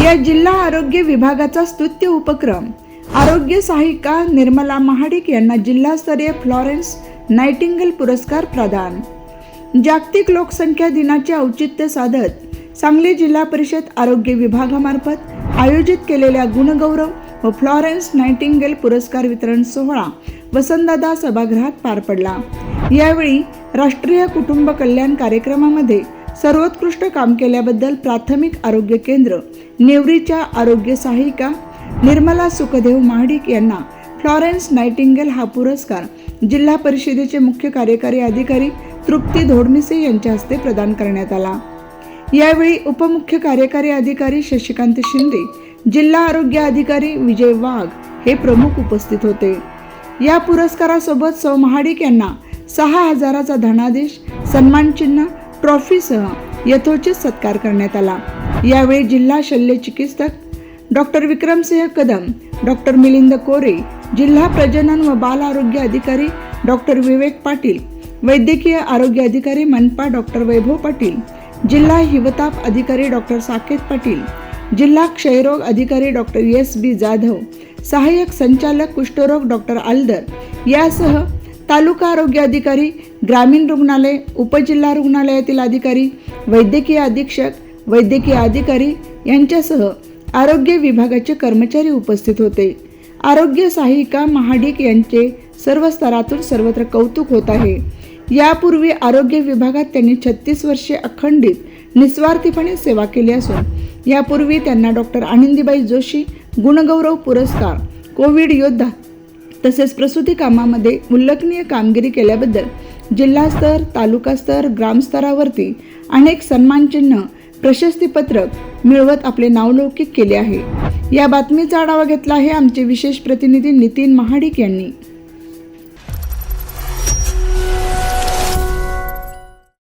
या जिल्हा आरोग्य विभागाचा स्तुत्य उपक्रम. आरोग्य सहायिका निर्मला महाडिक यांना जिल्हास्तरीय फ्लॉरेन्स नायटिंगल पुरस्कार प्रदान. जागतिक लोकसंख्या दिनाचे औचित्य साधत सांगली जिल्हा परिषद आरोग्य विभागामार्फत आयोजित केलेल्या गुणगौरव व फ्लॉरेन्स नायटिंगेल पुरस्कार वितरण सोहळा वसंतदादा सभागृहात पार पडला. यावेळी राष्ट्रीय कुटुंब कल्याण कार्यक्रमामध्ये सर्वोत्कृष्ट काम केल्याबद्दल प्राथमिक आरोग्य केंद्र नेवरीच्या आरोग्य सहायिका निर्मला सुखदेव महाडिक यांना फ्लॉरेन्स नायटिंगेल हा पुरस्कार जिल्हा परिषदेचे मुख्य कार्यकारी अधिकारी तृप्ती धोडमिसे यांच्या हस्ते प्रदान करण्यात आला. यावेळी उपमुख्य कार्यकारी अधिकारी शशिकांत शिंदे जिल्हा आरोग्य अधिकारी विजय वाघ हे प्रमुख उपस्थित होते. या पुरस्कारासोबत सौ महाडिक यांना सहा हजाराचा धनादेश सन्मानचिन्ह ट्रॉफीसह यथोचित सत्कार करण्यात आला. यावेळी जिल्हा शल्य चिकित्सक डॉक्टर विक्रमसिंह कदम डॉक्टर मिलिंद कोरे जिल्हा प्रजनन व बाल आरोग्य अधिकारी डॉक्टर विवेक पाटील वैद्यकीय आरोग्य अधिकारी मनपा डॉक्टर वैभव पाटील जिल्हा हिवताप अधिकारी डॉक्टर साकेत पाटील जिल्हा क्षयरोग अधिकारी डॉक्टर एस बी जाधव सहाय्यक संचालक कुष्ठरोग डॉक्टर आलदर यासह तालुका आरोग्य अधिकारी ग्रामीण रुग्णालय उपजिल्हा रुग्णालयातील अधिकारी वैद्यकीय अधीक्षक वैद्यकीय अधिकारी यांच्यासह आरोग्य विभागाचे कर्मचारी उपस्थित होते. आरोग्य सहायिका महाडिक यांचे सर्व स्तरातून सर्वत्र कौतुक होत आहे. यापूर्वी आरोग्य विभागात त्यांनी छत्तीस वर्षे अखंडित निस्वार्थीपणे सेवा केली असून यापूर्वी त्यांना डॉक्टर आनंदीबाई जोशी गुणगौरव पुरस्कार कोविड योद्धा तसेच प्रसूती कामामध्ये उल्लेखनीय कामगिरी केल्याबद्दल जिल्हास्तर तालुकास्तर ग्रामस्तरावरती अनेक सन्मानचिन्ह प्रशस्तीपत्रक मिळवत आपले नावलौकिक केले आहे. या बातमीचा आढावा घेतला आहे आमचे विशेष प्रतिनिधी नितीन महाडिक यांनी.